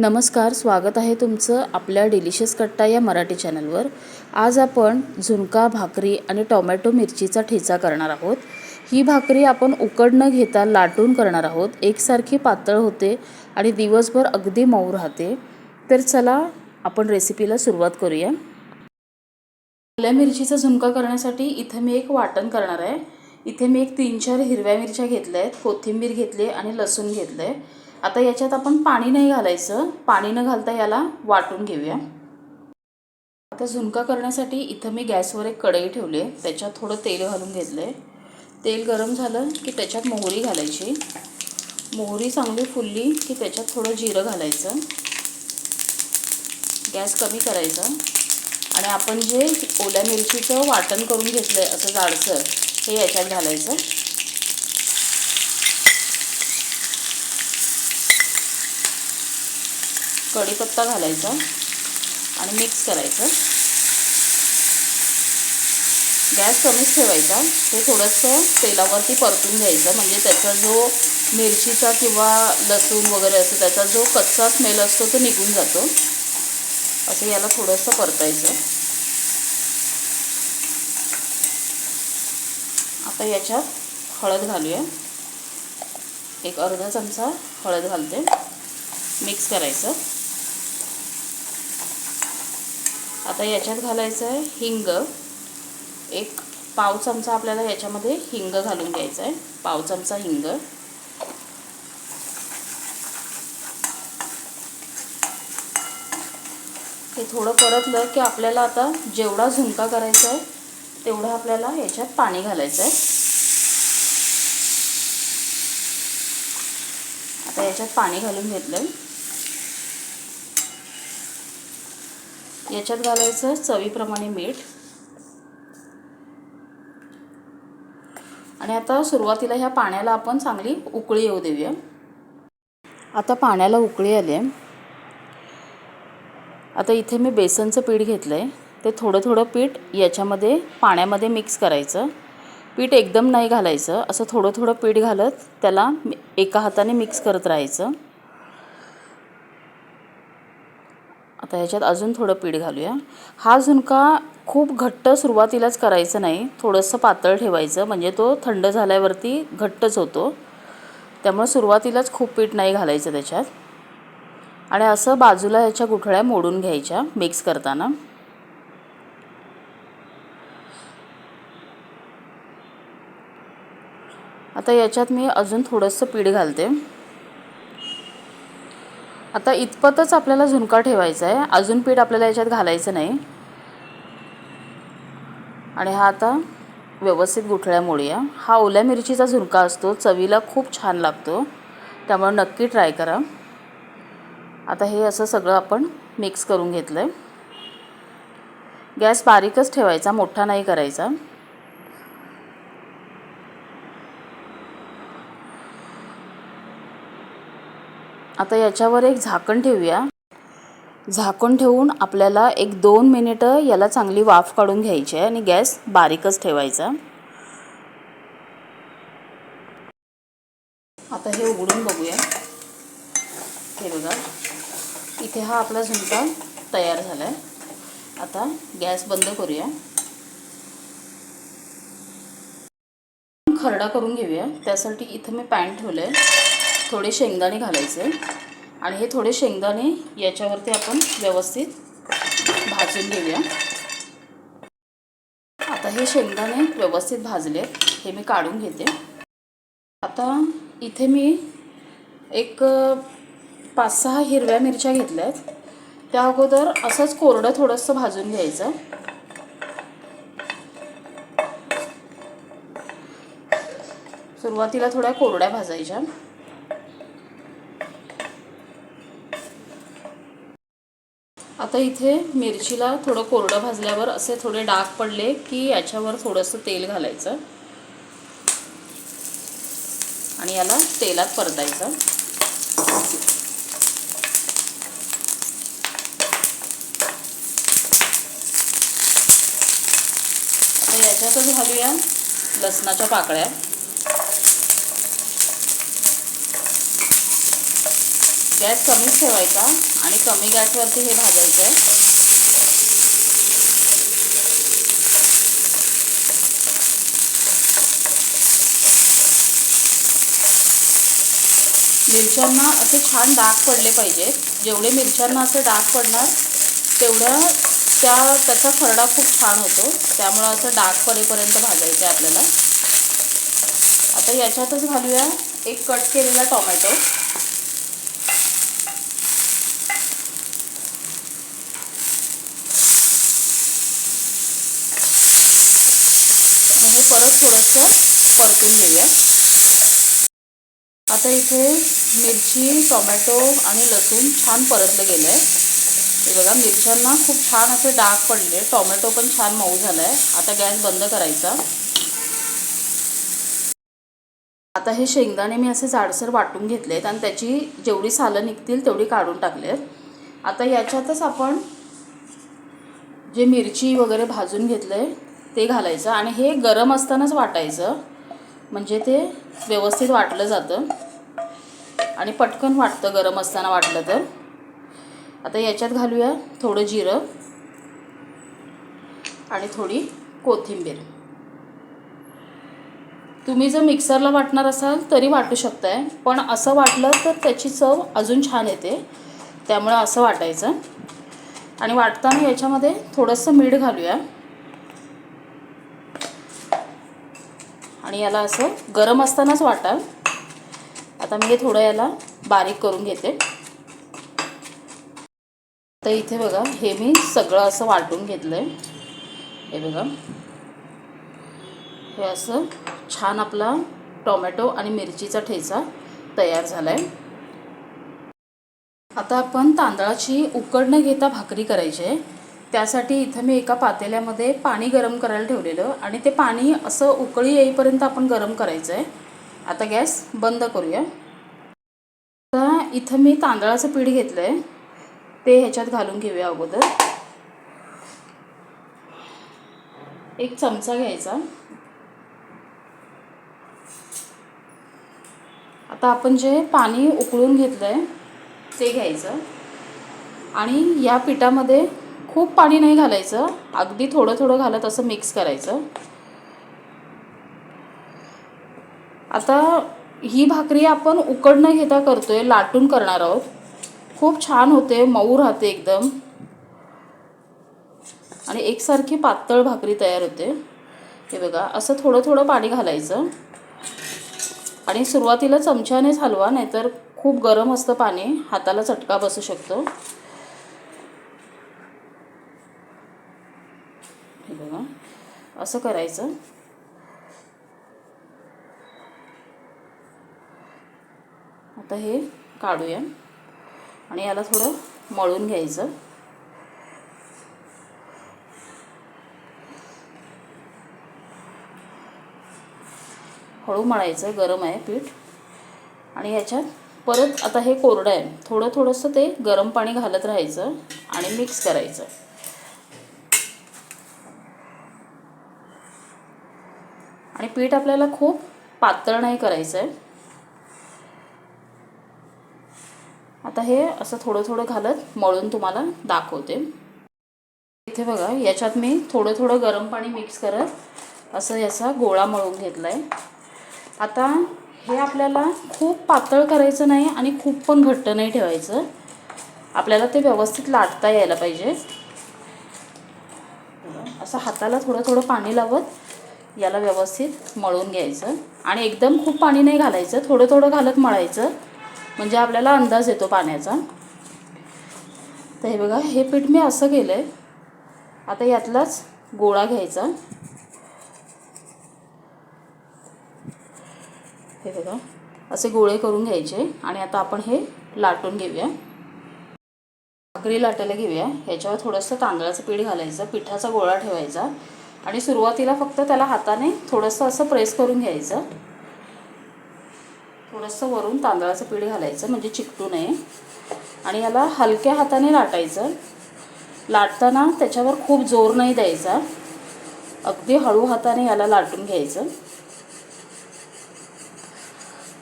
नमस्कार स्वागत आहे तुमचं आपल्या डिलिशियस कट्टा या मराठी चॅनलवर. आज आपण झुणका भाकरी आणि टोमॅटो मिरचीचा ठेचा करणार आहोत. ही भाकरी आपण उकड न घेता लाटून करणार आहोत. एकसारखी पातळ होते आणि दिवसभर अगदी मऊ राहते. तर चला आपण रेसिपीला सुरुवात करूया. ओल्या मिरचीचा झुणका करण्यासाठी इथे मी एक वाटण करणार आहे. इथे मी एक तीन चार हिरव्या मिरच्या घेतल्या आहेत. कोथिंबीर घेतली आणि लसूण घेतलं आहे आता याच्यात आपण पाणी नाही घालायचं. पाणी न घालता याला वाटून घेऊया. आता झुणका करण्यासाठी इथं मी गॅसवर एक कढई ठेवली आहे. त्याच्यात थोडं तेल घालून घेतलं आहे तेल गरम झालं की त्याच्यात मोहरी घालायची. मोहरी चांगली फुलली की त्याच्यात थोडं जिरं घालायचं. गॅस कमी करायचा. आणि आपण जे ओल्या मिरचीचं वाटण करून घेतलं आहे असं जाडसर हे याच्यात घालायचं. कढीपत्ता घालायचा आणि मिक्स करायचं. गॅस कमीच ठेवायचा. ते थोडंसं तेलावरती परतून घ्यायचं. म्हणजे त्याचा जो मिरचीचा किंवा लसूण वगैरे असतो त्याचा जो कच्चा स्मेल असतो तो निघून जातो. असं याला थोडंसं परतायचं. आता याच्यात हळद घालूया. एक अर्धा चमचा हळद घालते. मिक्स करायचं. आता याच्यात घालायचं आहे हिंग. एक पाव चमचा आपल्याला याच्यामध्ये हिंग घालून घ्यायचं आहे. पाव चमचा हिंग. हे थोडं परतलं की आपल्याला आता जेवढा झुणका करायचा आहे तेवढं आपल्याला याच्यात पाणी घालायचं आहे. आता याच्यात पाणी घालून घेतलं याच्यात घालायचं चवीप्रमाणे मीठ. आणि आता सुरुवातीला ह्या पाण्याला आपण चांगली उकळी येऊ देऊया. आता पाण्याला उकळी आली आहे. आता इथे मी बेसनचं पीठ घेतलं आहे ते थोडं थोडं पीठ याच्यामध्ये पाण्यामध्ये मिक्स करायचं. पीठ एकदम नाही घालायचं. असं थोडं थोडं पीठ घालत त्याला एका हाताने मिक्स करत राहायचं. आता ह्याच्यात अजून थोडं पीठ घालूया. हा झुणका खूप घट्ट सुरुवातीलाच करायचं नाही थोडंसं पातळ ठेवायचं म्हणजे तो थंड झाल्यावरती घट्टच होतो. त्यामुळे सुरुवातीलाच खूप पीठ नाही घालायचं त्याच्यात. आणि असं बाजूला ह्याच्या गुठळ्या मोडून घ्यायच्या मिक्स करताना. आता याच्यात मी अजून थोडंसं पीठ घालते. आता इतपतच आपल्याला झुणका ठेवायचा आहे. अजून पीठ आपल्याला याच्यात घालायचं नाही. आणि हा आता व्यवस्थित गुठळ्या मोडूया. हा ओल्या मिरचीचा झुणका असतो. चवीला खूप छान लागतो. त्यामुळे नक्की ट्राय करा. आता हे असं सगळं आपण मिक्स करून घेतलं आहे गॅस बारीकच ठेवायचा मोठा नाही करायचा. आता याच्यावर एक झाकण ठेवूया. झाकण ठेवून आपल्याला एक दोन मिनिटं याला चांगली वाफ काढून घ्यायची आहे आणि गॅस बारीकच ठेवायचा आता हे उघडून बघूया. हे बघा. इथे हा आपला झुणका तयार झाला आहे आता गॅस बंद करूया. खरडा करून घेऊया. त्यासाठी इथं मी पॅन ठेवलं आहे थोडे शेंगदाणे घालायचे आणि हे थोडे शेंगदाणे याच्यावरती आपण व्यवस्थित भाजून घेऊया. आता हे शेंगदाणे व्यवस्थित भाजले हे मी काढून घेते. आता इथे मी एक पाच सहा हिरव्या मिरच्या घेतल्या आहेत. त्या अगोदर असंच कोरडं थोडंसं भाजून घ्यायचं. सुरुवातीला थोड्या कोरड्या भाजायच्या. आता इथे मिरचीला थोडं कोरडं भाजल्यावर असे थोडे डाग पडले की याच्यावर थोडंसं तेल घालायचं. आणि याला तेलात परतायचं. आता याच्यातच घालूया लसणाच्या पाकळ्या. गॅस कमीच ठेवायचा. आणि कमी गॅसवरती हे भाजायचं आहे. मिरच्यांना असे छान डाग पडले पाहिजेत जेवढे मिरच्यांना असे डाग पडणार तेवढं त्या त्याचा खरडा खूप छान होतो. त्यामुळं असं डाग पडेपर्यंत आहे आपल्याला. आता याच्यातच घालूया एक कट केलेला टोमॅटो हे परत थोडंसं परतून घेऊया. आता इथे मिरची टोमॅटो आणि लसूण छान परतलं गेलं आहे हे बघा मिरच्यांना खूप छान असे डाग पडले. टोमॅटो पण छान मऊ झाला आहे आता गॅस बंद करायचा. आता हे शेंगदाणे मी असे जाडसर वाटून घेतलेत आणि त्याची जेवढी सालं निघतील तेवढी काढून टाकलेत. आता याच्यातच आपण जे मिरची वगैरे भाजून घेतलं आहे ते घालायचं आणि हे गरम असतानाच वाटायचं. म्हणजे ते व्यवस्थित वाटलं जातं. आणि पटकन वाटतं गरम असताना वाटलं तर. आता याच्यात घालूया थोडं जिरं. आणि थोडी कोथिंबीर. तुम्ही जर मिक्सरला वाटणार असाल तरी वाटू शकताय. पण असं वाटलं तर त्याची चव अजून छान येते. त्यामुळं असं वाटायचं. आणि वाटताना याच्यामध्ये थोडंसं मीठ घालूया. आणि याला असं गरम असतानाच वाटा आता मी हे थोडं याला बारीक करून घेते. तर इथे बघा हे मी सगळं असं वाटून घेतलं आहे हे बघा. हे असं छान आपला टोमॅटो आणि मिरचीचा ठेचा तयार झाला आहे आता आपण तांदळाची उकड न घेता भाकरी करायची आहे. त्यासाठी इथं मी एका पातेल्यामध्ये पाणी गरम करायला ठेवलेलं आणि ते पाणी असं उकळी येईपर्यंत आपण गरम करायचं आहे आता गॅस बंद करूया. आता इथं मी तांदळाचं पीठ घेतलं आहे ते ह्याच्यात घालून घेऊया अगोदर. एक चमचा घ्यायचा. आता आपण जे पाणी उकळून घेतलं आहे ते घ्यायचं. आणि या पिठामध्ये खूप पाणी नाही घालायचं. अगदी थोडं थोडं घालत असं मिक्स करायचं. आता ही भाकरी आपण उकड न घेता करतोय लाटून करणार आहोत. खूप छान होते मऊ राहते एकदम. आणि एकसारखी पातळ भाकरी तयार होते. हे बघा असं थोडं थोडं पाणी घालायचं. आणि सुरुवातीला चमच्यानेच हलवा नाहीतर खूप गरम असतं पाणी हाताला चटका बसू शकतो हे बघा असं करायचं. आता हे काढूया. आणि याला थोडं मळून घ्यायचं. हळू मळायचं गरम आहे पीठ. आणि ह्याच्यात परत आता हे कोरडं आहे. थोडं थोडंसं ते गरम पाणी घालत राहायचं आणि मिक्स करायचं. आणि पीठ आपल्याला खूप पातळ नाही करायचं आहे आता हे असं थोडं थोडं घालत मळून तुम्हाला दाखवते. इथे बघा याच्यात मी थोडं थोडं गरम पाणी मिक्स करत असं याचा गोळा मळून घेतला आहे आता हे आपल्याला खूप पातळ करायचं नाही आणि खूप पण घट्ट नाही ठेवायचं. आपल्याला ते व्यवस्थित लाटता यायला पाहिजे. असं हाताला थोडं थोडं पाणी लावत याला व्यवस्थित मळून घ्यायचं. आणि एकदम खूप पाणी नाही घालायचं थोडं थोडं घालत मळायचं. म्हणजे आपल्याला अंदाज येतो पाण्याचा. तर हे बघा हे पीठ मी असं केलं आहे आता यातलाच गोळा घ्यायचा. हे बघा असे गोळे करून घ्यायचे. आणि आता आपण हे लाटून घेऊया. भाकरी लाटायला घेऊया. ह्याच्यावर थोडंसं तांदळाचं पीठ घालायचं पिठाचा गोळा ठेवायचा. आणि सुरुवातीला फक्त त्याला हाताने थोडंसं असं प्रेस करून घ्यायचं. थोडंसं वरून तांदळाचं पीठ घालायचं म्हणजे चिकटू नये. आणि याला हलक्या हाताने लाटायचं. लाटताना त्याच्यावर खूप जोर नाही द्यायचा. अगदी हळू हाताने याला लाटून घ्यायचं.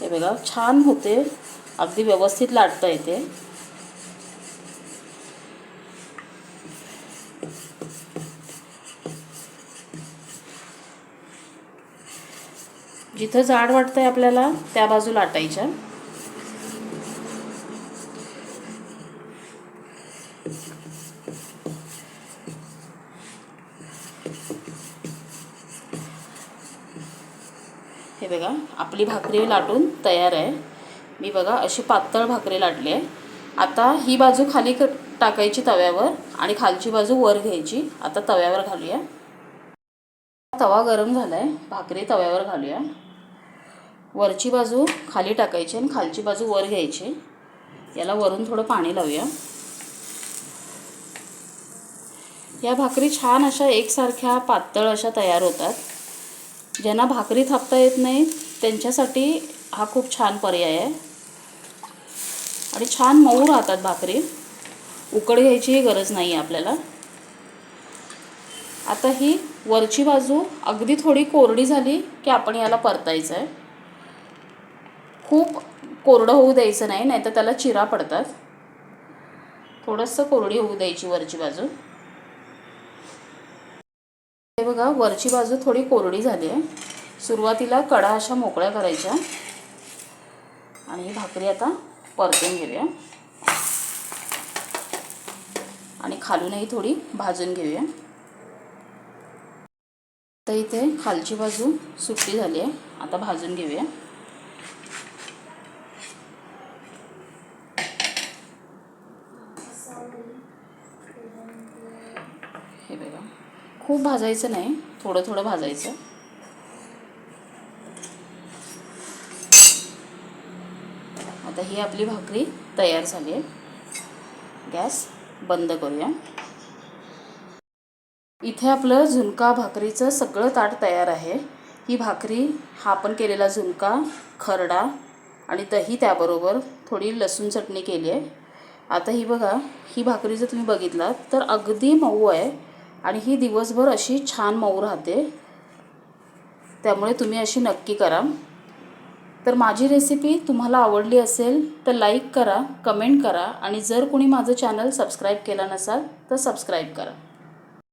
हे बघा छान होते. अगदी व्यवस्थित लाटता येते. जिथं जाड वाटतंय आपल्याला त्या बाजू लाटायच्या हे बघा आपली भाकरी लाटून तयार आहे. मी बघा अशी पातळ भाकरी लाटली आहे. आता ही बाजू खाली क टाकायची तव्यावर आणि खालची बाजू वर घ्यायची. आता तव्यावर घालूया. तवा गरम झाला आहे भाकरी तव्यावर घालूया. वरची बाजू खाली टाकायची आणि खालची बाजू वर घ्यायची. याला वरून थोडं पाणी लावूया. या भाकरी छान अशा एकसारख्या पातळ अशा तयार होतात. ज्यांना भाकरी थापता येत नाही त्यांच्यासाठी हा खूप छान पर्याय आहे. आणि छान मऊ राहतात भाकरी. उकड घ्यायचीही गरज नाही आहे आपल्याला. आता ही वरची बाजू अगदी थोडी कोरडी झाली की आपण याला परतायचं आहे खूप कोरडं होऊ द्यायचं नाही नाही तर त्याला चिरा पडतात. थोडंसं कोरडी होऊ द्यायची वरची बाजू. हे बघा वरची बाजू थोडी कोरडी झाली आहे. सुरुवातीला कडा अशा मोकळ्या करायच्या. आणि ही भाकरी आता परतून घेऊया. आणि खालूनही थोडी भाजून घेऊया. तर इथे खालची बाजू सुट्टी झाली आहे. आता भाजून घेऊया हे बघा खूप भाजायचं नाही थोडं थोडं भाजायचं. आता ही आपली भाकरी तयार झाली आहे. गॅस बंद करूया. इथे आपलं झुणका भाकरीचं सगळं ताट तयार आहे. ही भाकरी हा आपण केलेला झुणका खरडा आणि दही त्याबरोबर थोडी लसूण चटणी केली आहे. आता ही बघा ही भाकरी जर तुम्ही बघितलात तर अगदी मऊ आहे. आणि ही दिवसभर अशी छान मऊ राहते. त्यामुळे तुम्ही अशी नक्की करा. तर माझी रेसिपी तुम्हाला आवडली असेल तर लाईक करा कमेंट करा आणि जर कोणी माझं चॅनल सबस्क्राईब केला नसाल तर सबस्क्राईब करा.